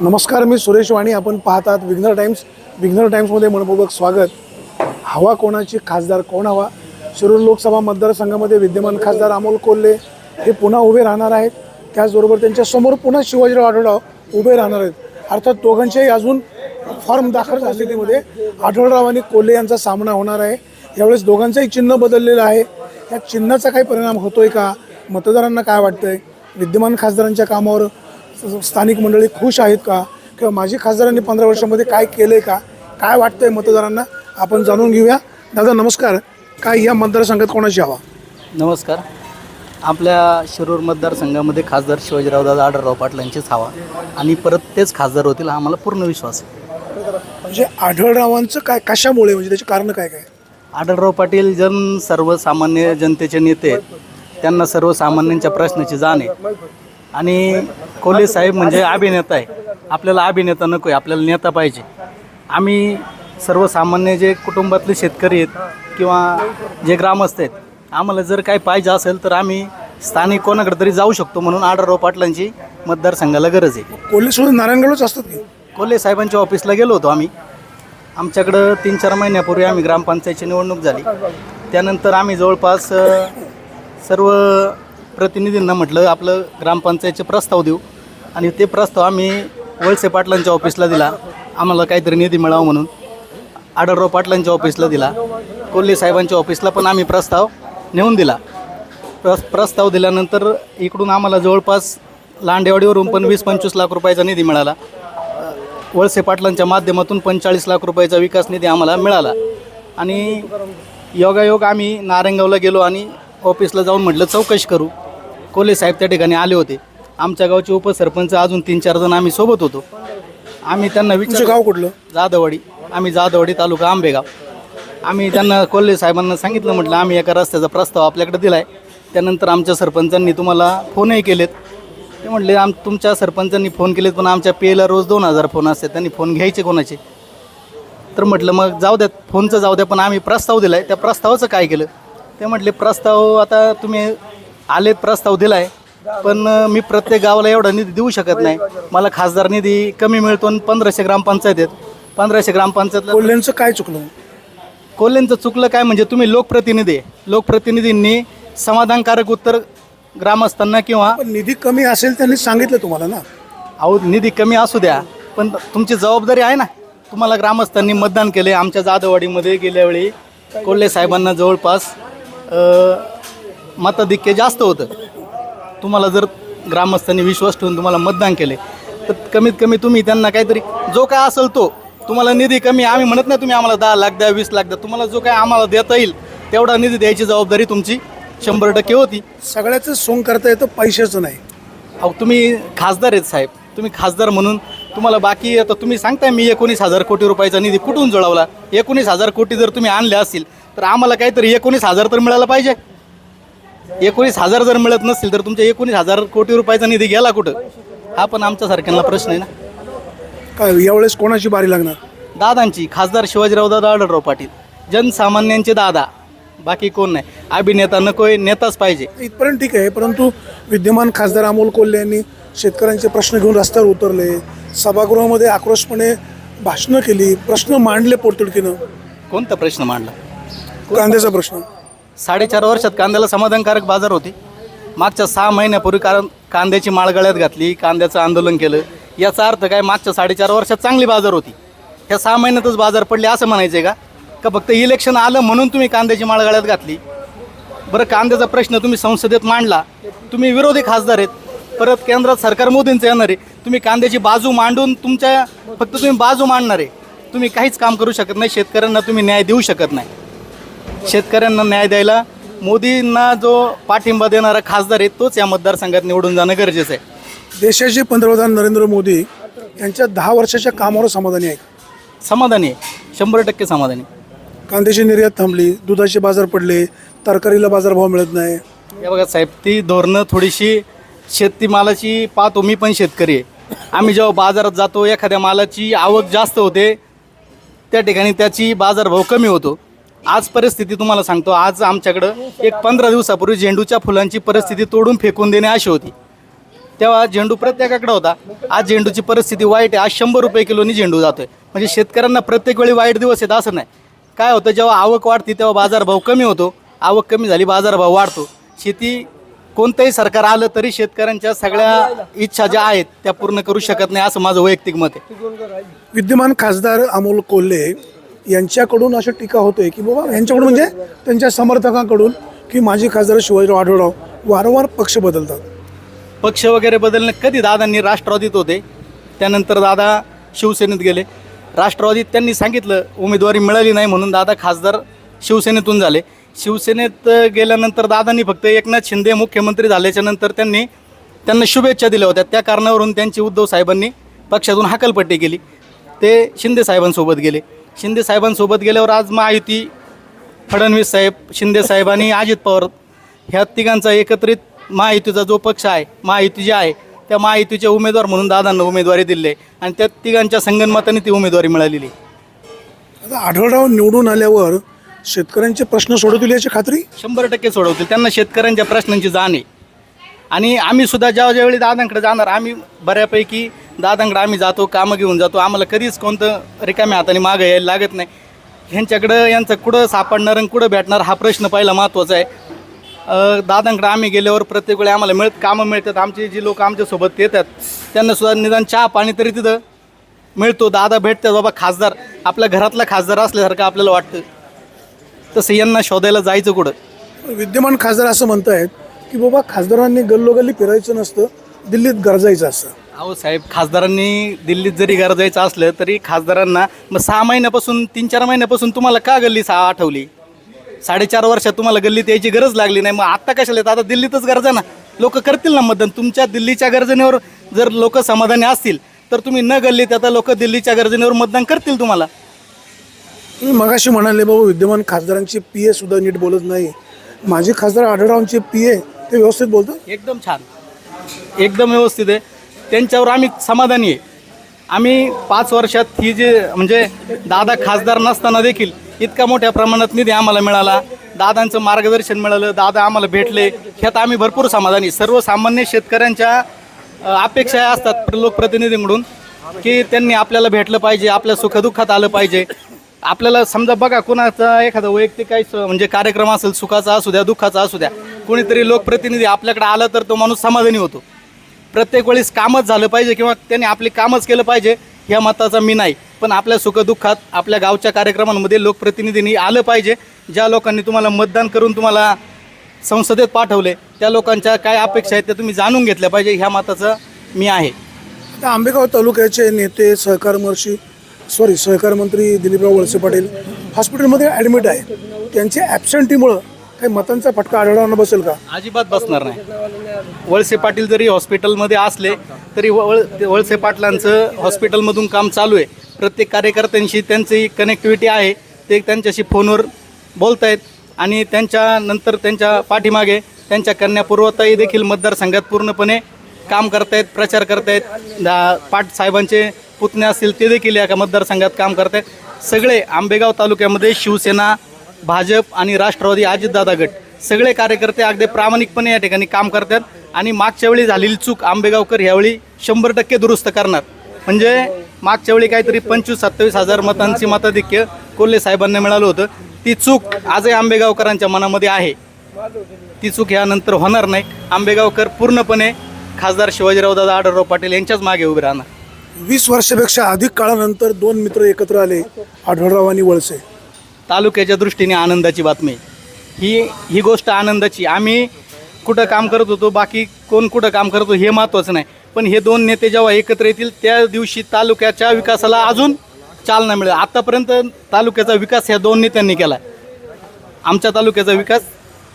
नमस्कार मी सुरेश वाणी. आपण पाहतात विघ्नर टाईम्स विघ्नर टाईम्समध्ये मनपूर्वक स्वागत. हवा कोणाची? खासदार कोण हवा? शिरूर लोकसभा मतदारसंघामध्ये विद्यमान खासदार अमोल कोल्हे हे पुन्हा उभे राहणार आहेत. त्याचबरोबर त्यांच्यासमोर पुन्हा शिवाजीराव आढळराव उभे राहणार आहेत. अर्थात दोघांच्याही अजून फॉर्म दाखल स्थितीमध्ये आढळराव आणि कोल्हे यांचा सामना होणार आहे. यावेळेस दोघांचंही चिन्ह बदललेलं आहे. या चिन्हाचा काही परिणाम होतोय का? मतदारांना काय वाटतंय? विद्यमान खासदारांच्या कामावर स्थानिक मंडळी खुश आहेत का? किंवा माजी खासदारांनी पंधरा वर्षामध्ये काय केलं आहे का? काय वाटतंय मतदारांना? आपण जाणून घेऊया. दादा नमस्कार. काय या मतदारसंघात कोणाची हवा? नमस्कार. आपल्या शिरूर मतदारसंघामध्ये खासदार शिवाजीरावदादा आढळराव पाटील यांचीच हवा. आणि परत तेच खासदार होतील हा आम्हाला पूर्ण विश्वास आहे. म्हणजे आढळरावांचं काय कशामुळे? म्हणजे त्याचे कारण काय काय? आढळराव पाटील जन सर्वसामान्य जनतेचे नेते आहेत. त्यांना सर्वसामान्यांच्या प्रश्नाची जाण आहे. आणि कोल्हे साहेब म्हणजे अभिनेता आहे. आपल्याला अभिनेता नको आहे आपल्याला नेता पाहिजे. आम्ही सर्वसामान्य जे कुटुंबातले शेतकरी आहेत किंवा जे ग्रामस्थ आहेत आम्हाला जर काही पाहिजे असेल तर आम्ही स्थानिक कोणाकडे तरी जाऊ शकतो म्हणून आढळराव पाटलांची मतदारसंघाला गरज आहे. कोल्हे सुद्धा नारायणगावच असतात की? कोल्हे साहेबांच्या ऑफिसला गेलो होतो आम्ही. आमच्याकडं तीन चार महिन्यापूर्वी आम्ही ग्रामपंचायतची निवडणूक झाली. त्यानंतर आम्ही जवळपास अ, सर्व प्रतिनिधींना म्हटलं आपलं ग्रामपंचायतचे प्रस्ताव देऊ. आणि ते प्रस्ताव आम्ही वळसे पाटलांच्या ऑफिसला दिला. आम्हाला काहीतरी निधी मिळावा म्हणून. आडरराव पाटलांच्या ऑफिसला दिला. कोल्हे साहेबांच्या ऑफिसला पण आम्ही प्रस्ताव नेऊन दिला. प्रस प्रस्ताव दिल्यानंतर इकडून आम्हाला जवळपास लांडेवाडीवरून पण वीस पंचवीस लाख रुपयाचा निधी मिळाला. वळसे पाटलांच्या माध्यमातून पंचेचाळीस लाख रुपयाचा विकास निधी आम्हाला मिळाला. आणि योगायोग आम्ही नारंगावला गेलो आणि ऑफिसला जाऊन म्हटलं चौकशी करू. कोल्हे साहेब त्या ठिकाणी आले होते. आमच्या गावचे उपसरपंच अजून तीन चार जण आम्ही सोबत होतो. आम्ही त्यांना तुमचं विचार गाव कुठलं? जाधववाडी. आम्ही जाधववाडी तालुका आंबेगाव. आम्ही त्यांना कोल्हे साहेबांना सांगितलं म्हटलं आम्ही एका रस्त्याचा प्रस्ताव आपल्याकडे दिला आहे त्यानंतर आमच्या सरपंचांनी तुम्हाला फोनही केलेत. ते म्हटले आम तुमच्या सरपंचांनी फोन केलेत पण आमच्या पेला रोज दोन हजार फोन असतात. त्यांनी फोन घ्यायचे कोणाचे? तर म्हटलं मग जाऊ द्या फोनचं जाऊ द्या पण आम्ही प्रस्ताव दिला आहे त्या प्रस्तावाचं काय केलं? ते म्हटले प्रस्ताव आता तुम्ही आलेत प्रस्ताव दिला आहे पण मी प्रत्येक गावाला एवढा निधी देऊ शकत नाही. मला खासदार निधी कमी मिळतो आणि पंधराशे ग्रामपंचायत आहेत. पंधराशे ग्रामपंचायतला कोल्ह्यांचं काय चुकलं? कोल्ह्यांचं चुकलं काय म्हणजे तुम्ही लोकप्रतिनिधी आहे. लोकप्रतिनिधींनी समाधानकारक उत्तर ग्रामस्थांना किंवा पण निधी कमी असेल त्यांनी सांगितलं तुम्हाला ना? अहो निधी कमी असू द्या पण तुमची जबाबदारी आहे ना. तुम्हाला ग्रामस्थांनी मतदान केले आमच्या जाधववाडीमध्ये गेल्या वेळी कोल्हे साहेबांना जवळपास अ, मताधिक्य जास्त होतं. तुम्हाला जर ग्रामस्थांनी विश्वास ठेवून तुम्हाला मतदान केले तर कमीत कमी तुम्ही त्यांना काहीतरी जो काय असेल तो. तुम्हाला निधी कमी आम्ही म्हणत नाही तुम्ही आम्हाला दहा लाख द्या वीस लाख द्या. तुम्हाला जो काय आम्हाला देता येईल तेवढा निधी द्यायची जबाबदारी तुमची शंभर टक्के होती. सगळ्याचं सोंग करता येतं पैशाचं नाही. अहो तुम्ही खासदार आहेत साहेब. तुम्ही खासदार म्हणून तुम्हाला बाकी आता तुम्ही सांगताय मी एकोणीस हजार कोटी रुपयाचा निधी कुठून जुळवला? एकोणीस हजार कोटी जर तुम्ही आणले असतील तर आम्हाला काहीतरी एकोणीस हजार तर मिळायला पाहिजे. एकोणीस हजार जर मिळत नसतील तर तुमच्या एकोणीस हजार कोटी रुपयाचा निधी गेला कुठं? हा पण आमच्यासारख्यांना प्रश्न आहे ना. काय यावेळेस कोणाची बारी लागणार? दादांची खासदार शिवाजीराव दादा आढळराव पाटील. जनसामान्यांचे दादा. बाकी कोण नाही. अभिनेता नकोय नेताच पाहिजे. इथपर्यंत ठीक आहे परंतु विद्यमान खासदार अमोल कोल्हे यांनी शेतकऱ्यांचे प्रश्न घेऊन रस्त्यावर उतरले. सभागृहामध्ये आक्रोशपणे भाषणं केली प्रश्न मांडले पोटतिडकीनं. कोणता प्रश्न मांडला? कांद्याचा प्रश्न. साडेचार वर्षात कांद्याला समाधानकारक बाजार होते. मागच्या सहा महिन्यापूर्वी कारण कांद्याची माळ गळ्यात घातली कांद्याचं आंदोलन केलं. याचा अर्थ काय? मागच्या साडेचार वर्षात चांगली बाजार होती. ह्या सहा महिन्यातच बाजार पडले असं म्हणायचं आहे का? का फक्त इलेक्शन आलं म्हणून तुम्ही कांद्याची माळ गळ्यात घातली? बरं कांद्याचा प्रश्न तुम्ही संसदेत मांडला. तुम्ही विरोधी खासदार आहेत. परत केंद्रात सरकार मोदींचं येणार आहे. तुम्ही कांद्याची बाजू मांडून तुमच्या फक्त तुम्ही बाजू मांडणार आहे. तुम्ही काहीच काम करू शकत नाही. शेतकऱ्यांना तुम्ही न्याय देऊ शकत नाही. शेतकऱ्यांना न्याय द्यायला मोदींना जो पाठिंबा देणारा खासदार आहे तोच या मतदारसंघात निवडून जाणं गरजेचं आहे. देशाचे पंतप्रधान नरेंद्र मोदी यांच्या दहा वर्षाच्या कामावर समाधानी आहे समाधानी आहे. शंभर टक्के समाधानी कांद्याची निर्यात थांबली दुधाचे बाजार पडले तरकारीला बाजारभाव मिळत नाही. हे बघा साहेब ती धोरणं थोडीशी शेतीमालाची पाहतो मी पण शेतकरी आहे. आम्ही जेव्हा बाजारात जातो एखाद्या मालाची आवक जास्त होते त्या ठिकाणी त्याची बाजारभाव कमी होतो. आज परिस्थिती तुम्हाला सांगतो आज आमच्याकडं एक पंधरा दिवसापूर्वी झेंडूच्या फुलांची परिस्थिती तोडून फेकून देणे अशी होती. तेव्हा झेंडू प्रत्येकाकडे होता. आज झेंडूची परिस्थिती वाईट आहे. आज शंभर रुपये किलोनी झेंडू जातोय. म्हणजे शेतकऱ्यांना प्रत्येक वेळी वाईट दिवस येत असं नाही. काय होतं जेव्हा आवक वाढते तेव्हा बाजारभाव कमी होतो. आवक कमी झाली बाजारभाव वाढतो. शेती कोणतंही सरकार आलं तरी शेतकऱ्यांच्या सगळ्या इच्छा ज्या आहेत त्या पूर्ण करू शकत नाही असं माझं वैयक्तिक मत आहे. विद्यमान खासदार अमोल कोल्हे यांच्याकडून अशी टीका होते की बाबा यांच्याकडून म्हणजे त्यांच्या समर्थकांकडून की माजी खासदार शिवाजीराव आढळराव वारंवार पक्ष बदलतात. पक्ष वगैरे बदलणे कधी दादांनी राष्ट्रवादीत होते? त्यानंतर दादा शिवसेनेत गेले. राष्ट्रवादीत त्यांनी सांगितलं उमेदवारी मिळाली नाही म्हणून दादा खासदार शिवसेनेतून झाले. शिवसेनेत गेल्यानंतर दादांनी फक्त एकनाथ शिंदे मुख्यमंत्री झाल्याच्यानंतर त्यांनी त्यांना शुभेच्छा दिल्या होत्या. त्या कारणावरून त्यांची उद्धव साहेबांनी पक्षातून हाकलपट्टी केली. ते शिंदे साहेबांसोबत गेले. शिंदे साहेबांसोबत गेल्यावर आज महायुती फडणवीस साहेब शिंदे साहेब आणि अजित पवार ह्या तिघांचा एकत्रित महायुतीचा जो पक्ष आहे महायुती जी आहे त्या महायुतीचे उमेदवार म्हणून दादांना उमेदवारी दिली आणि त्या तिघांच्या संगनमताने ती उमेदवारी मिळालेली. आता आढळराव निवडून आल्यावर शेतकऱ्यांचे प्रश्न सोडवतील याची खात्री? शंभर टक्के सोडवतील. त्यांना शेतकऱ्यांच्या प्रश्नांची जाण आहे. आणि आम्ही सुद्धा जेव्हा ज्यावेळी दादांकडे जाणार आम्ही बऱ्यापैकी दादांकडे आम्ही जातो कामं घेऊन जातो. आम्हाला कधीच कोणतं रिकाम्या हाताने मागं यायला लागत नाही. ह्यांच्याकडं यांचं कुठं सापडणार आणि कुठं भेटणार हा प्रश्न पहिला महत्त्वाचा आहे. दादांकडे आम्ही गेल्यावर प्रत्येक वेळी आम्हाला मिळत कामं मिळतात. आमचे जी लोक आमच्यासोबत येतात त्यांनासुद्धा निदान चहा पाणी तरी तिथं मिळतो. दादा भेटतात बाबा खासदार आपल्या घरातला खासदार असल्यासारखं आपल्याला वाटतं. तसं यांना शोधायला जायचं कुठं? विद्यमान खासदार असं म्हणत आहेत की बाबा खासदारांनी गल्लोगल्ली फिरायचं नसतं दिल्लीत गरजायचं असतं. अहो साहेब खासदारांनी दिल्लीत जरी गरजायचं असलं तरी खासदारांना मग सहा महिन्यापासून तीन चार महिन्यापासून तुम्हाला का गल्ली सहा आठवली? साडेचार वर्षात तुम्हाला गल्लीत यायची गरज लागली नाही मग आत्ता कशाला येत? आता दिल्लीतच गरजा ना. लोक करतील ना मतदान. तुमच्या दिल्लीच्या गरजेवर जर लोक समाधानी असतील तर तुम्ही न गल्लीत आता लोक दिल्लीच्या गरजेवर मतदान करतील तुम्हाला. तुम्ही मगाशी म्हणाले बाबा विद्यमान खासदारांची पी ए सुद्धा नीट बोलत नाही. माझे खासदार आढळरावांचे पी ए ते व्यवस्थित बोलतात एकदम छान. एकदम व्यवस्थित आहे. त्यांच्यावर आम्ही समाधानी आहे. आम्ही पाच वर्षात ही जे म्हणजे दादा खासदार नसताना देखील इतका मोठ्या प्रमाणात निधी आम्हाला मिळाला. दादांचं मार्गदर्शन मिळालं. दादा आम्हाला भेटले. ह्यात आम्ही भरपूर समाधानी. सर्वसामान्य शेतकऱ्यांच्या अपेक्षा असतात लोकप्रतिनिधींकडून की त्यांनी आपल्याला भेटलं पाहिजे आपल्या सुखदुःखात आलं पाहिजे. आपल्याला समजा बघा कोणाचा एखादा वैयक्तिक काही स- म्हणजे कार्यक्रम असेल सुखाचा असू द्या दुःखाचा असू द्या कोणीतरी लोकप्रतिनिधी आपल्याकडे आला तर तो माणूस समाधानी होतो. प्रत्येक वेळेस कामच झालं पाहिजे किंवा त्यांनी आपले कामच केलं पाहिजे ह्या मताचा मी नाही. पण आपल्या सुखदुःखात आपल्या गावच्या कार्यक्रमांमध्ये लोकप्रतिनिधींनी आलं पाहिजे. ज्या लोकांनी तुम्हाला मतदान करून तुम्हाला संसदेत पाठवले त्या लोकांच्या काय अपेक्षा आहेत त्या तुम्ही जाणून घेतल्या पाहिजे ह्या मताचं मी आहे. आता आंबेगाव तालुक्याचे नेते सहकार मंत्री सॉरी सहकार मंत्री दिलीपराव वळसे पाटील हॉस्पिटलमध्ये ॲडमिट आहे. त्यांच्या ॲबसेंटीमुळं काही मतांचा फटका आढळांना बसेल का? अजिबात बसणार नाही. वळसे पाटील जरी हॉस्पिटलमध्ये असले तरी वळ ते वळसे पाटलांचं हॉस्पिटलमधून काम चालू आहे. प्रत्येक कार्यकर्त्यांशी त्यांची कनेक्टिव्हिटी आहे. ते त्यांच्याशी फोनवर बोलत आहेत आणि त्यांच्यानंतर त्यांच्या पाठीमागे त्यांच्या कन्या पूर्वताई देखील मतदारसंघात पूर्णपणे काम करतायत प्रचार करतायत. पाट साहेबांचे पुतणे असतील ते देखील या मतदारसंघात काम करतायत. सगळे आंबेगाव तालुक्यामध्ये शिवसेना भाजप आणि राष्ट्रवादी अजितदादा गट. सगळे कार्यकर्ते अगदी प्रामाणिकपणे या ठिकाणी काम करतात. आणि मागच्या वेळी झालेली चूक आंबेगावकर यावेळी शंभर टक्के दुरुस्त करणार. म्हणजे मागच्या वेळी काहीतरी पंचवीस सत्तावीस हजार मतांची मताधिक्य कोल्हे साहेबांना मिळालं होतं. ती चूक आजही आंबेगावकरांच्या मनामध्ये आहे. ती चूक यानंतर होणार नाही. आंबेगावकर पूर्णपणे खासदार शिवाजीराव दादा आढळराव पाटील यांच्याच मागे उभे राहणार. वीस वर्षापेक्षा अधिक काळानंतर दोन मित्र एकत्र आले आढळराव आणि वळसे. तालुक्याच्या दृष्टीने आनंदाची बातमी. ही ही गोष्ट आनंदाची. आम्ही कुठं काम करत होतो बाकी कोण कुठं काम करतो हे महत्त्वाचं नाही. पण हे दोन नेते जेव्हा एकत्र येतील त्या दिवशी तालुक्याच्या विकासाला अजून चालना मिळेल. आत्तापर्यंत तालुक्याचा विकास ह्या दोन नेत्यांनी केला आमच्या तालुक्याचा विकास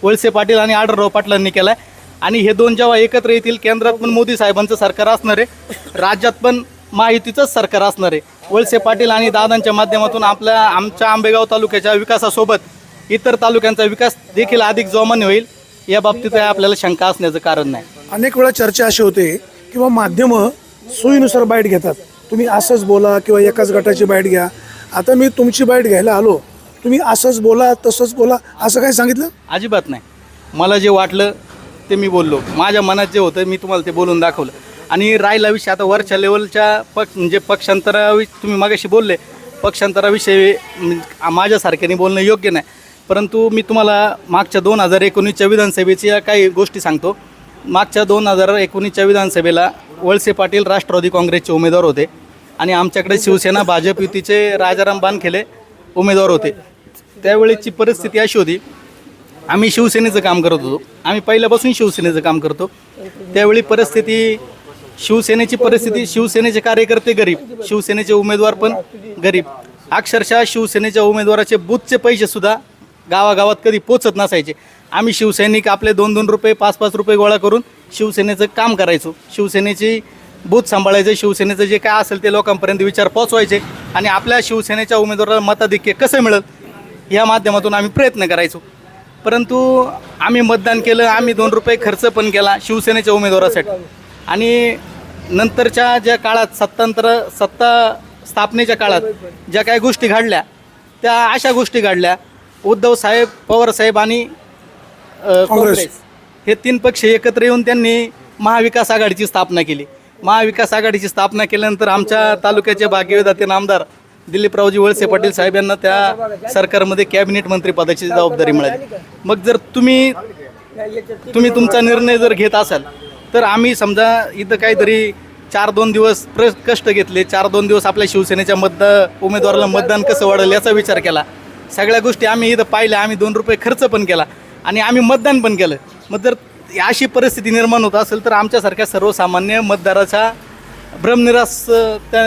वळसे पाटील आणि आडरराव पाटलांनी केला आहे आणि हे दोन जेव्हा एकत्र येतील केंद्रात पण मोदी साहेबांचं सरकार असणार आहे. राज्यात पण महायुतीचंच सरकार असणार आहे. वळसे पाटील आणि दादांच्या माध्यमातून आपल्या आमच्या आंबेगाव तालुक्याच्या विकासासोबत इतर तालुक्यांचा विकास देखील अधिक जोमाने होईल या बाबतीत आपल्याला शंका असण्याचं कारण नाही. अनेक वेळा चर्चा अशी होते किंवा माध्यमं सोयीनुसार बाईट घेतात. तुम्ही असंच बोला किंवा एकाच गटाची बाईट घ्या. आता मी तुमची बाईट घ्यायला आलो. तुम्ही असंच बोला तसंच बोला असं काय सांगितलं? अजिबात नाही. मला जे वाटलं ते मी बोललो. माझ्या मनात जे होतं मी तुम्हाला ते बोलून दाखवलं. आणि राहिला विषय आता वरच्या लेवलच्या पक्ष म्हणजे पक्षांतरावि तुम्ही मागाशी बोलले पक्षांतराविषयी म्हणजे माझ्यासारख्याने बोलणं योग्य नाही. परंतु मी तुम्हाला मागच्या दोन हजार एकोणीसच्या विधानसभेच्या काही गोष्टी सांगतो. मागच्या दोन हजार एकोणीसच्या विधानसभेला वळसे पाटील राष्ट्रवादी काँग्रेसचे उमेदवार होते आणि आमच्याकडे शिवसेना भाजप युतीचे राजाराम बानखेले उमेदवार होते. त्यावेळेची परिस्थिती अशी होती आम्ही शिवसेनेचं काम करत होतो. आम्ही पहिल्यापासून शिवसेनेचं काम करतो. त्यावेळी परिस्थिती शिवसेनेची परिस्थिती शिवसेनेचे कार्यकर्ते गरीब शिवसेनेचे उमेदवार पण गरीब. अक्षरशः शिवसेनेच्या उमेदवाराचे बूथचे पैसेसुद्धा गावागावात कधी पोचत नसायचे. आम्ही शिवसैनिक आपले दोन दोन रुपये पाच पाच रुपये गोळा करून शिवसेनेचं काम करायचो. शिवसेनेची बूथ सांभाळायचं शिवसेनेचं जे काय असेल ते लोकांपर्यंत विचार पोचवायचे आणि आपल्या शिवसेनेच्या उमेदवाराला मताधिक्य कसं मिळेल या माध्यमातून आम्ही प्रयत्न करायचो. परंतु आम्ही मतदान केलं आम्ही दोन रुपये खर्च पण केला शिवसेनेच्या उमेदवारासाठी. आणि नंतरच्या ज्या काळात सत्तांतर सत्ता स्थापनेच्या काळात ज्या काही गोष्टी घडल्या त्या अशा गोष्टी घडल्या. उद्धव साहेब पवार साहेब आणि काँग्रेस. हे तीन पक्ष एकत्र येऊन त्यांनी महाविकास आघाडीची स्थापना केली. महाविकास आघाडीची स्थापना केल्यानंतर आमच्या तालुक्याचे भाग्यविधाते नामदार दिलीपरावजी वळसे पाटील साहेब यांना त्या सरकारमध्ये कॅबिनेट मंत्रीपदाची जबाबदारी मिळाली. मग जर तुम्ही तुम्ही तुमचा निर्णय जर घेत असाल तर आम्ही समजा इथं काहीतरी चार दोन दिवस प्र कष्ट घेतले चार दोन दिवस आपल्या शिवसेनेच्या मतदा उमेदवाराला मतदान कसं वाढेल याचा विचार केला. सगळ्या गोष्टी आम्ही इथं पाहिल्या आम्ही दोन रुपये खर्च पण केला आणि आम्ही मतदान पण केलं. मग जर अशी परिस्थिती निर्माण होत असेल तर आमच्यासारख्या सर्वसामान्य मतदाराचा भ्रमनिरास त्या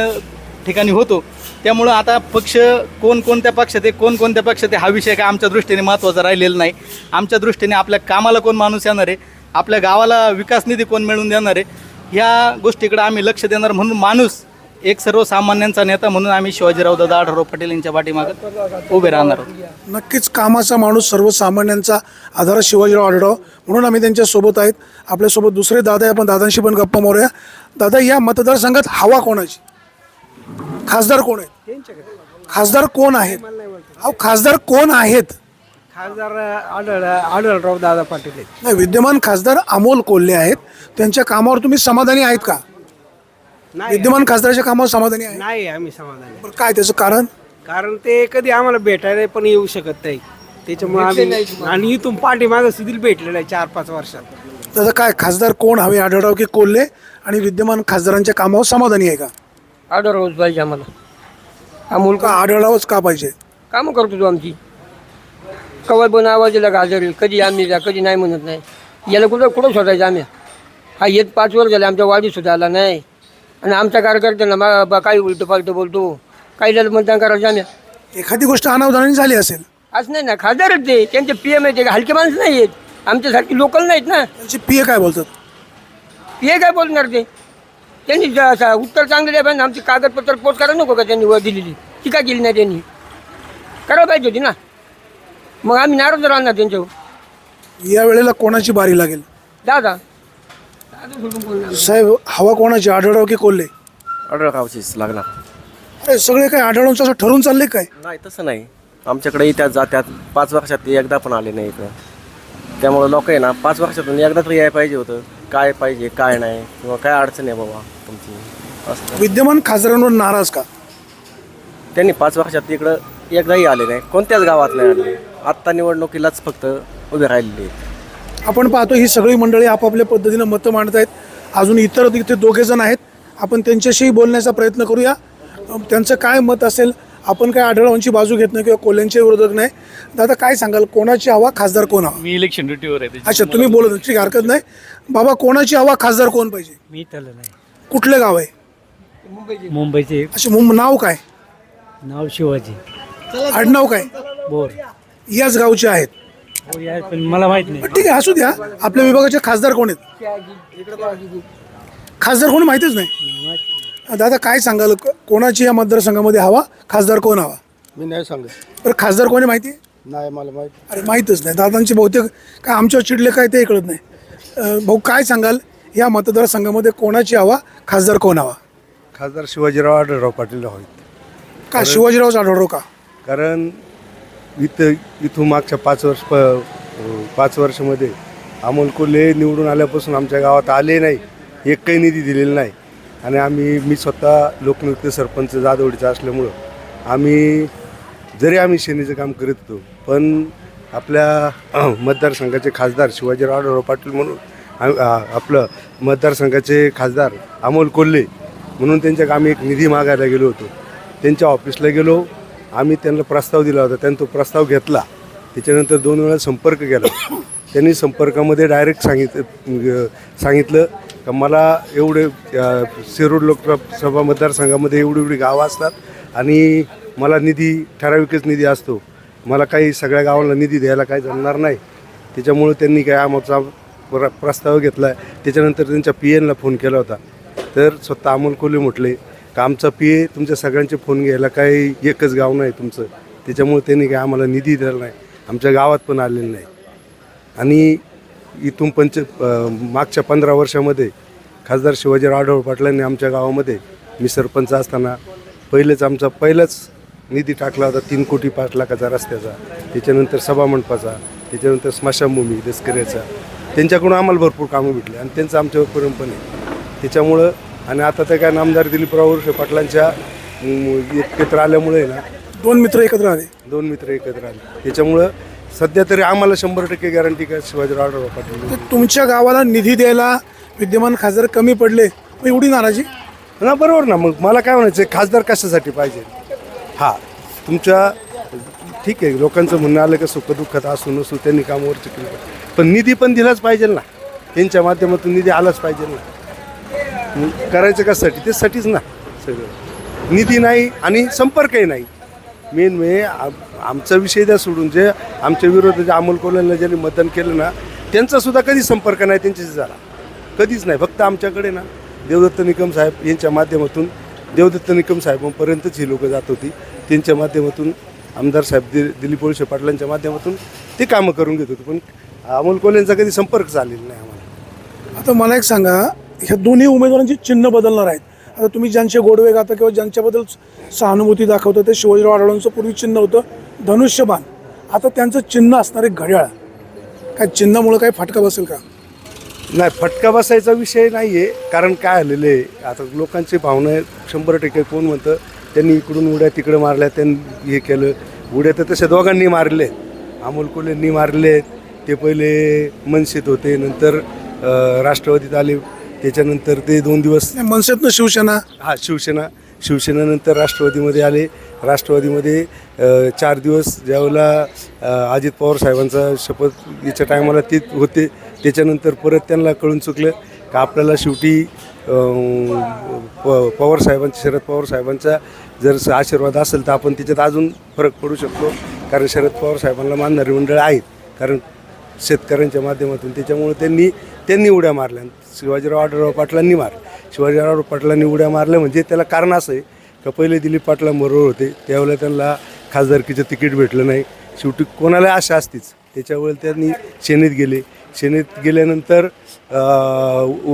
ठिकाणी होतो. त्यामुळं आता पक्ष कोणकोणत्या पक्षात आहे कोणकोणत्या पक्षात आहे हा विषय काय आमच्या दृष्टीने महत्त्वाचा राहिलेला नाही. आमच्या दृष्टीने आपल्या कामाला कोण माणूस येणार आहे? आपल्या गावाला विकास निधी कोण मिळवून देणार आहे? ह्या गोष्टीकडे आम्ही लक्ष देणार म्हणून माणूस एक सर्वसामान्यांचा नेता म्हणून आम्ही शिवाजीराव दादा आढळराव पटेल यांच्या पाठीमागे उभे राहणार आहोत. नक्कीच कामाचा माणूस सर्वसामान्यांचा आधार शिवाजीराव आढळराव म्हणून आम्ही त्यांच्यासोबत आहेत. आपल्यासोबत दुसरे दादा आपण दादांशी पण गप्पा मारूया. दादा या मतदारसंघात हवा कोणाची? खासदार कोण आहेत? खासदार कोण आहेत? अहो खासदार कोण आहेत? खासदार आढळ आढळराव दादा पाटील आहेत. नाही विद्यमान खासदार अमोल कोल्हे आहेत. त्यांच्या कामावर तुम्ही समाधानी आहेत का? नाही विद्यमान खासदाराच्या कामावर समाधानी आहे नाही आम्ही समाधानी बरं काय त्याचं कारण? कारण ते कधी आम्हाला भेटायला पण येऊ शकत नाही. त्याच्यामुळे आम्ही आणि इथून पाठीमागं सुधील भेटलेलं आहे चार पाच वर्षात. त्याचं काय खासदार कोण हवे आढळराव की कोल्हे? आणि विद्यमान खासदारांच्या कामावर समाधानी आहे का? ऑर्डर रोज पाहिजे आम्हाला. अमोल का आढळरावच का पाहिजे? कामं करतो तो आमची. कवर पण आवाजाला गाजर कधी आम्ही जा कधी नाही म्हणत नाही. याला कुठं कुठं शोधायचं आम्ही? हा येत पाच वर्ष झाले आमच्या वाढी सुद्धा आला नाही. आणि आमच्या कार्यकर्त्यांना मा बा काही उलटं पालटं बोलतो. काही मतदान करायचं आम्ही. एखादी गोष्ट अनावधानाने झाली असेल? असं नाही ना खासदारच ते. त्यांचे पी एम आहेत ते. हलके माणसं नाही आहेत. आमच्यासारखी लोकल नाहीत ना. त्यांची पी काय बोलतात? पी ए काय बोलणार ते? त्यांनी ज- असं उत्तर चांगलं द्या पाहिजे आमची कागदपत्र पोच करा नको का त्यांनी वर दिलेली? ती का केली नाही त्यांनी. करावं पाहिजे होती ना. मग आम्ही नाराज राहणार त्यांच्यावर. या वेळेला कोणाची बारी लागेल? दादा. दादा सोडून बोलणार साहेब हवा कोणाची? आढळराव की कोल्हे? आढळरावचीच लागणार. अरे सगळे काय आढळरावचं असं ठरून चालले काय? नाही तसं नाही. आमच्याकडे येत्यात जात्यात. पाच वर्षात ते एकदा पण आले नाही इकडं त्यामुळं लोक आहे ना पाच वर्षातून एकदा तरी यायला पाहिजे होतं. काय पाहिजे काय नाही किंवा काय अडचण आहे बाबा तुमची? असं. विद्यमान खासदारांवर नाराज का? त्यांनी पाच वर्षात इकडं एकदाही आले नाही. कोणत्याच गावात नाही आले. आत्ता निवडणुकीलाच फक्त उभे राहिलेले आहेत. आपण पाहतो ही सगळी मंडळी आपापल्या पद्धतीनं मतं मांडत आहेत अजून इतर इथे दोघे जण आहेत. आपण त्यांच्याशी बोलण्याचा प्रयत्न करूया. अं, त्यांचं काय मत असेल आपण काय आढळवांची बाजू घेत नाही किंवा कोल्ह्यांचे विरोधक नाही. दादा काय सांगाल? कोणाची हवा खासदार कोण हवा? मी इलेक्शन ड्युटीवर आहे. अच्छा तुम्ही बोलत ठीक हरकत नाही. बाबा कोणाची हवा खासदार कोण पाहिजे? मी त्याला नाही. कुठलं गाव आहे? मुंबईचे. अच्छा मुं नाव काय? नाव शिवाजी. आडनाव काय? बोर. याच गावचे आहेत. हो यार पण मला माहीत नाही. पण ठीक आहे असू द्या. आपल्या विभागाचे खासदार कोण आहेत? खासदार कोण माहितीच नाही? दादा काय सांगाल? क- कोणाची या मतदारसंघामध्ये हवा? खासदार कोण हवा? मी नाही सांगत. बरं खासदार कोणी माहिती? आहे नाही मला माहीत अरे माहीतच नाही. दादांचे बहुतेक काय आमच्यावर चिडले काय ते कळत नाही. अं, भाऊ काय सांगाल? या मतदारसंघामध्ये कोणाची हवा? खासदार कोण हवा? खासदार शिवाजीराव आढळराव पाटील होत का शिवाजीराव आढळराव का? कारण इथं इथून मागच्या पाच वर्ष प पाच वर्षामध्ये अमोल कोल्हे निवडून आल्यापासून आमच्या गावात आले नाही एक काही निधी दिलेला नाही. आणि आम्ही मी स्वतः लोकनृत्य सरपंच जादवडीचा असल्यामुळं आम्ही जरी आम्ही शेनीचं काम करीत होतो पण आपल्या मतदारसंघाचे खासदार शिवाजीराव आढळराव पाटील म्हणून आपलं मतदारसंघाचे खासदार अमोल कोल्हे म्हणून त्यांच्या आम्ही एक निधी मागायला गेलो होतो. त्यांच्या ऑफिसला गेलो आम्ही त्यांना प्रस्ताव दिला होता त्यांनी तो प्रस्ताव घेतला. त्याच्यानंतर दोन वेळा संपर्क केला. त्यांनी संपर्कामध्ये डायरेक्ट सांगितलं सांगितलं का मला एवढे अ, शिरूर लोकसभा मतदारसंघामध्ये एवढी एवढी गावं असतात आणि मला निधी ठराविकच निधी असतो. मला काही सगळ्या गावांना निधी द्यायला काही जमणार नाही. त्याच्यामुळं त्यांनी काय आमचा प्र प्रस्ताव घेतला. त्याच्यानंतर त्यांच्या पी एनला फोन केला होता. तर स्वतः अमोल कोल्हे म्हटले का आमचा पी ए तुमच्या सगळ्यांचे फोन घ्यायला काही एकच गाव नाही तुमचं. त्याच्यामुळे त्यांनी काय आम्हाला निधी दिला नाही. आमच्या गावात पण आलेलं नाही. आणि इथून पंच मागच्या पंधरा वर्षामध्ये खासदार शिवाजीराव आढळ पाटलांनी आमच्या गावामध्ये मी सरपंच असताना पहिलेच आमचा पहिलाच निधी टाकला होता तीन कोटी पाच लाखाचा रस्त्याचा त्याच्यानंतर सभामंडपाचा त्याच्यानंतर स्मशानभूमी दसकऱ्याचा. त्यांच्याकडून आम्हाला भरपूर कामं भेटली आणि त्यांचं आमच्यावर पण आहे. त्याच्यामुळं आणि आता ते काय नामदार दिलीपराव उर्फे पाटलांच्या एकत्र आल्यामुळे ना दोन मित्र एकत्र आले. दोन मित्र एकत्र आले. त्याच्यामुळं सध्या तरी आम्हाला शंभर टक्के गॅरंटी का शिवाजीराव आढळराव पाटील. तर तुमच्या गावाला निधी द्यायला विद्यमान खासदार कमी पडले मग एवढी नाराजी? ना बरोबर ना. मग मला काय म्हणायचं खासदार कशासाठी पाहिजे? हा तुमच्या ठीक आहे लोकांचं म्हणणं आलं का सुखदुःखात असू नसू त्यांनी कामावरची केली पाहिजे. पण निधी पण दिलाच पाहिजे ना. त्यांच्या माध्यमातून निधी आलाच पाहिजे ना. करायचं कशासाठी त्यासाठीच ना. सगळं निधी नाही आणि संपर्कही नाही. मेन मे आम- आमचा विषय द्या सोडून जे आमच्या विरोधात अमोल कोल्यांना ज्यांनी मतदान केलं ना त्यांचासुद्धा कधी संपर्क नाही त्यांच्याशी झाला. कधीच नाही फक्त आमच्याकडे ना. देवदत्त निकम साहेब यांच्या माध्यमातून देवदत्त निकम साहेबांपर्यंतच ही लोकं जात होती. त्यांच्या माध्यमातून आमदार साहेब दि दिलीप वळसे पाटलांच्या माध्यमातून ते कामं करून घेत होते. पण अमोल कोल्यांचा कधी संपर्क झालेला नाही आम्हाला. आता मला एक सांगा ह्या दोन्ही उमेदवारांची चिन्ह बदलणार आहेत. आता तुम्ही ज्यांचे गोडवे गाता किंवा ज्यांच्याबद्दल सहानुभूती दाखवता ते शिवाजीराव आढळांचं पूर्वी चिन्ह होतं धनुष्यबाण. आता त्यांचं चिन्ह असणार घड्याळ. काय चिन्हामुळं काय फटका बसेल का? नाही फटका बसायचा विषय नाही आहे कारण काय आलेलं आहे आता लोकांची भावना आहे, शंभर टक्के कोण म्हणतं त्यांनी इकडून उड्या तिकडं मारल्या त्यांनी हे केलं. उड्या तर तशा दोघांनी मारले आहेत अमोल कोलेंनी मारले आहेत ते पहिले मनसेत होते नंतर राष्ट्रवादीत आले. त्याच्यानंतर ते दोन दिवस नाही, मनसेतनं शिवसेना? हा शिवसेना. शिवसेनेनंतर राष्ट्रवादीमध्ये आले. राष्ट्रवादीमध्ये अ, चार दिवस ज्यावेळेला अ, अजित पवार साहेबांचा शपथ याच्या टायमाला ते होते. त्याच्यानंतर परत त्यांना कळून चुकलं का आपल्याला शेवटी अ, प पवार साहेबांचा शरद पवार साहेबांचा जर स- आशीर्वाद असेल तर आपण त्याच्यात अजून फरक पडू शकतो. कारण शरद पवार साहेबांना मानणारी मंडळ आहेत. कारण शेतकऱ्यांच्या माध्यमातून त्याच्यामुळे त्यांनी त्यांनी उड्या मारल्या. शिवाजीराव आढळराव पाटलांनी मार शिवाजीराव पाटलांनी उड्या मारल्या म्हणजे त्याला कारण असं आहे का पहिले दिलीप पाटलांबरोबर होते त्यावेळेला त्यांना खासदारकीचं तिकीट भेटलं नाही. शेवटी कोणाला आशा असतीच. त्याच्यावर त्यांनी सेनेत गेले. सेनेत गेल्यानंतर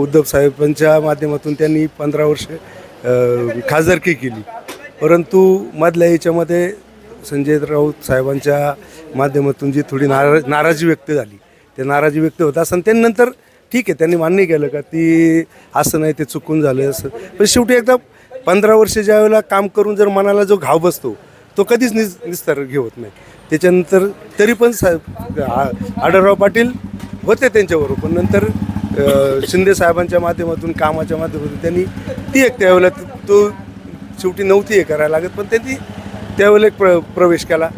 उद्धव साहेबांच्या माध्यमातून त्यांनी पंधरा वर्ष खासदारकी केली. परंतु मधल्या याच्यामध्ये संजय राऊत साहेबांच्या माध्यमातून जी थोडी नारा नाराजी व्यक्त झाली ते नाराजी व्यक्त होत असताना त्यानंतर ठीक आहे त्यांनी मान्य केलं का? ती असं नाही ते चुकून झालं असं. पण शेवटी एकदा पंधरा वर्ष ज्या वेळेला काम करून जर मनाला जो घाव बसतो तो कधीच निस निस्तार घेवत नाही. त्याच्यानंतर तरी पण साहेब आ- आढळराव पाटील होते त्यांच्याबरोबर पण नंतर शिंदे साहेबांच्या माध्यमातून कामाच्या माध्यमातून त्यांनी ती एक त्यावेळेला तो शेवटी नव्हती हे करायला लागत पण त्यांनी त्यावेळेला एक प्र प्रवेश केला.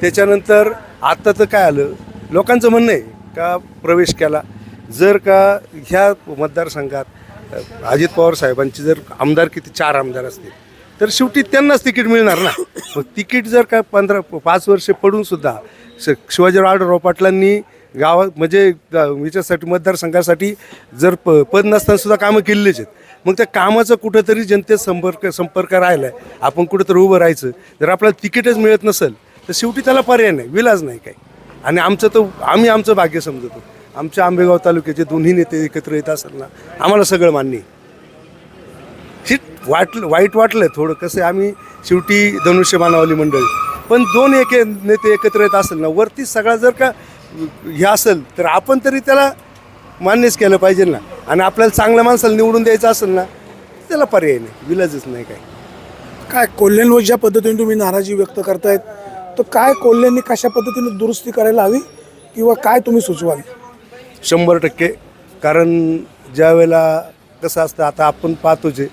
त्याच्यानंतर आत्ता तर काय आलं? लोकांचं म्हणणं आहे का प्रवेश केला? जर का ह्या मतदारसंघात अजित पवार साहेबांची जर आमदार किती चार आमदार असतील तर शेवटी त्यांनाच तिकीट मिळणार ना. मग तिकीट जर का पंधरा पाच वर्षे पडून सुद्धा श शिवाजीराव आढळराव पाटलांनी गावात म्हणजे याच्यासाठी मतदारसंघासाठी जर प पद नसताना सुद्धा कामं केलेलीच आहेत. मग त्या कामाचं कुठंतरी जनतेत संपर्क संपर्क राहिला आहे आपण कुठंतरी उभं राहायचं. जर आपल्याला तिकीटच मिळत नसेल तर शेवटी त्याला पर्याय नाही विलाज नाही काही. आणि आमचं तर आम्ही आमचं भाग्य समजतो. आमच्या आंबेगाव तालुक्याचे दोन्ही नेते एकत्र येत असेल ना आम्हाला सगळं मान्य आहे. ही वाटलं वाईट वाटलं थोडं. कसं आहे, आम्ही शेवटी धनुष्य मानावली मंडळी. पण दोन एक नेते एकत्र येत असेल ना वरती सगळा जर का हे असेल तर आपण तरी त्याला मान्यच केलं पाहिजे ना. आणि आपल्याला चांगल्या माणसाला निवडून द्यायचं असेल ना त्याला पर्याय नाही विलाजच नाही काय काय कोल्ह्यांवर ज्या पद्धतीने तुम्ही नाराजी व्यक्त करतायत तर काय कोल्ह्यांनी कशा पद्धतीने दुरुस्ती करायला हवी किंवा काय तुम्ही सुचवाल? शंभर टक्के. कारण ज्यावेळेला कसं असतं आता आपण पाहतोच आहे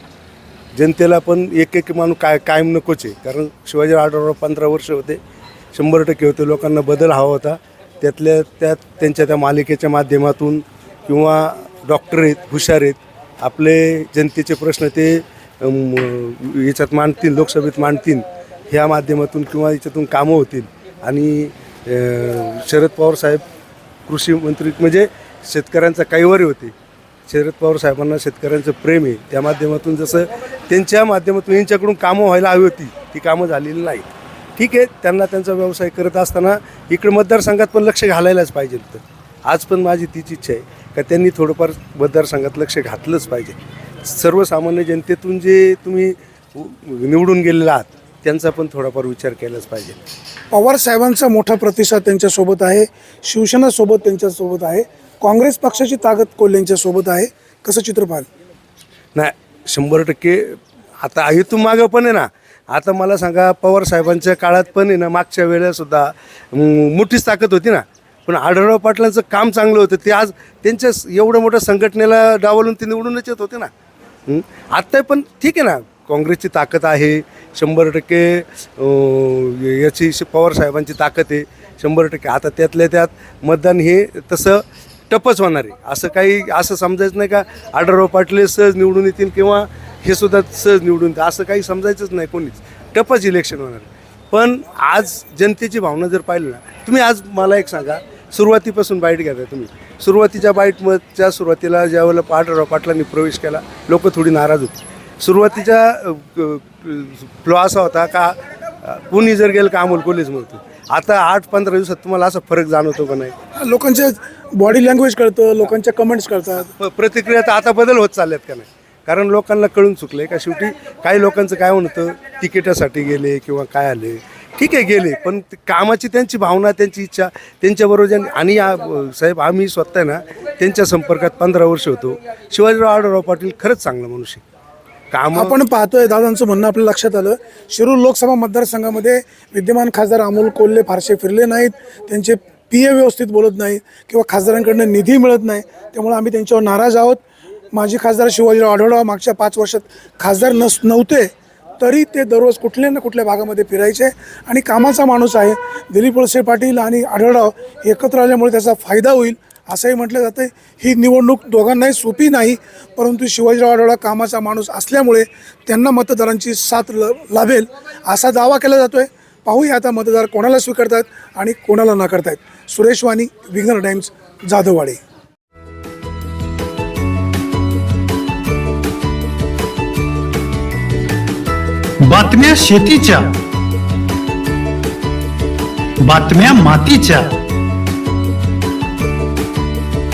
जनतेला पण एक एक माणूस काय कायम नकोच आहे. कारण शिवाजी आढळराव पंधरा वर्ष होते शंभर टक्के होते. लोकांना बदल हवा होता. त्यातल्या त्यात त्यांच्या त्या मालिकेच्या माध्यमातून किंवा डॉक्टर आहेत हुशार आहेत आपले जनतेचे प्रश्न ते याच्यात मांडतील लोकसभेत मांडतील ह्या माध्यमातून किंवा याच्यातून कामं होतील. आणि शरद पवार साहेब कृषी मंत्री म्हणजे शेतकऱ्यांचा कैवारी होते. शरद पवार साहेबांना शेतकऱ्यांचं प्रेम आहे. त्या माध्यमातून जसं त्यांच्या माध्यमातून यांच्याकडून कामं व्हायला हवी होती ती कामं झालेली नाही ठीक आहे त्यांना त्यांचा व्यवसाय करत असताना इकडे मतदारसंघात पण लक्ष घालायलाच पाहिजे होतं. आज पण माझी तीच इच्छा आहे का त्यांनी थोडंफार मतदारसंघात लक्ष घातलंच पाहिजे. सर्वसामान्य जनतेतून जे तुम्ही निवडून गेलेला आहात त्यांचा पण थोडाफार विचार केलाच पाहिजे. पवार साहेबांचा मोठा प्रतिसाद त्यांच्यासोबत आहे. शिवसेनासोबत त्यांच्यासोबत आहे. काँग्रेस पक्षाची ताकद कोल्ह्यांच्या सोबत आहे. कसं चित्र पाहाल? नाही शंभर टक्के आता इथून मागं पण आहे ना. आता मला सांगा पवार साहेबांच्या काळात पण आहे ना मागच्या वेळेसुद्धा मोठीच ताकद होती ना. पण आढळराव पाटलांचं काम चांगलं होतं. ते आज त्यांच्या एवढं मोठ्या संघटनेला डावलून ते निवडूनच येत होते ना. आत्ता पण ठीक आहे ना काँग्रेसची ताकद आहे. शंभर टक्के याची पवार साहेबांची ताकद आहे. शंभर टक्के. आता त्यातल्या त्यात मतदान हे तसं टपच होणार आहे. असं काही असं समजायचं नाही का आढळराव पाटले सहज निवडून येतील किंवा हे सुद्धा सहज निवडून येतील. असं काही समजायचंच नाही कोणीच. टपच इलेक्शन होणार आहे. पण आज जनतेची भावना जर पाहिली ना तुम्ही आज मला एक सांगा सुरुवातीपासून बाईट घेता तुम्ही. सुरुवातीच्या बाईटच्या सुरुवातीला ज्यावेळेला आढळराव पाटलांनी प्रवेश केला लोक थोडी नाराज होती. सुरुवातीच्या फ्लो असा होता का कुणी जर गेलं का अमोल कोल्हेच म्हणतो. आता आठ पंधरा दिवसात तुम्हाला असा फरक जाणवतो का नाही? लोकांच्या बॉडी लँग्वेज कळतं लोकांच्या कमेंट्स कळतात. प- प्रतिक्रिया तर आता बदल होत चालल्यात का नाही? कारण लोकांना कळून चुकले का शेवटी? काही लोकांचं काय म्हणतं तिकिटासाठी गेले किंवा काय आले? ठीक आहे गेले. पण ते कामाची त्यांची भावना त्यांची इच्छा त्यांच्याबरोबर ज्यांनी आणि साहेब आम्ही स्वतः ना त्यांच्या संपर्कात पंधरा वर्ष होतो. शिवाजीराव आढळराव पाटील खरंच चांगला मनुष्य आहे. काम आपण पाहतोय दादांचं म्हणणं आपल्या लक्षात आलं. शिरूर लोकसभा मतदारसंघामध्ये विद्यमान खासदार अमोल कोल्हे फारसे फिरले नाहीत. त्यांचे पी ए व्यवस्थित बोलत नाही किंवा खासदारांकडनं निधी मिळत नाही. त्यामुळे आम्ही त्यांच्यावर नाराज आहोत. माजी खासदार शिवाजीराव आढळराव मागच्या पाच वर्षात खासदार नस नव्हते तरी ते दररोज कुठल्या ना कुठल्या भागामध्ये फिरायचे. आणि कामाचा माणूस आहे. दिलीप वळसे पाटील आणि आढळराव एकत्र आल्यामुळे त्याचा फायदा होईल. असंही म्हटलं जातं ही निवडणूक दोघांनाही सोपी नाही परंतु शिवाजीराव आढळा कामाचा माणूस असल्यामुळे त्यांना मतदारांची साथ ल लाभेल असा दावा केला जातो आहे पाहूया आता मतदार कोणाला स्वीकारतात आणि कोणाला नाकारतायत. सुरेश वाणी विघ्नर टाइम्स जाधववाडी. बातम्या शेतीच्या बातम्या मातीच्या.